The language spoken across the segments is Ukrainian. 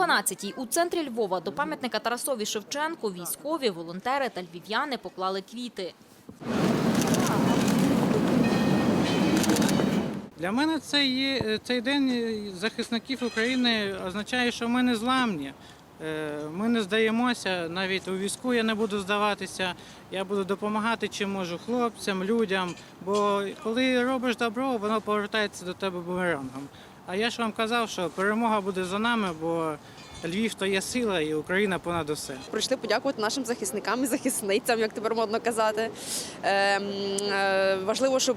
12-й у центрі Львова до пам'ятника Тарасові Шевченку військові, волонтери та львів'яни поклали квіти. Для мене це є цей день захисників України означає, що ми не зламні. Е, Ми не здаємося, навіть у війську я не буду здаватися. Я буду допомагати чим можу хлопцям, людям. Бо коли робиш добро, воно повертається до тебе бумерангом. А я ж вам казав, що перемога буде за нами, бо Львів то є сила і Україна понад усе. Прийшли подякувати нашим захисникам і захисницям, як тепер модно казати. Ем, е, важливо, щоб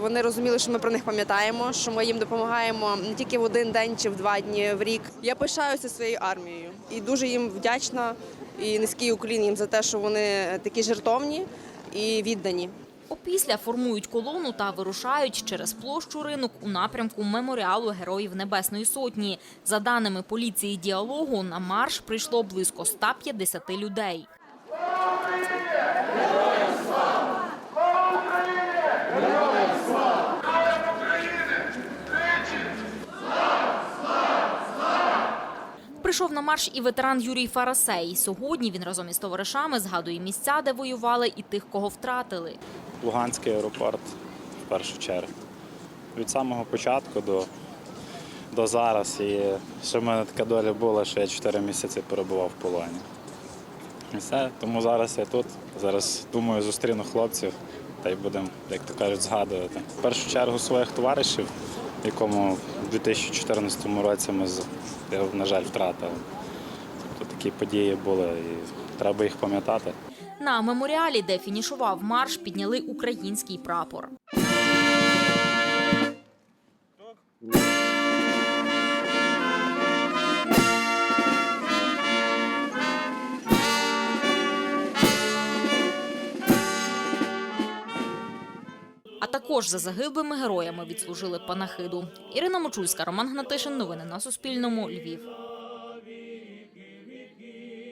вони розуміли, що ми про них пам'ятаємо, що ми їм допомагаємо не тільки в один день чи в два дні в рік. Я пишаюся своєю армією і дуже їм вдячна і низький уклін їм за те, що вони такі жертовні і віддані. Опісля формують колону та вирушають через площу ринок у напрямку меморіалу Героїв Небесної Сотні. За даними поліції діалогу, на марш прийшло близько 150 людей. Прийшов на марш і ветеран Юрій Фарасей. Сьогодні він разом із товаришами згадує місця, де воювали, і тих, кого втратили. Луганський аеропорт в першу чергу. Від самого початку до, до зараз. І ще в мене така доля була, що я 4 місяці перебував в полоні. І все, тому зараз я тут. Зараз думаю, зустріну хлопців та й будемо, як то кажуть, згадувати. В першу чергу своїх товаришів, якому в 2014 році ми, на жаль, втратили. Тобто такі події були і треба їх пам'ятати. На меморіалі, де фінішував марш, підняли український прапор. А також за загиблими героями відслужили панахиду. Ірина Мочульська, Роман Гнатишин. Новини на Суспільному. Львів.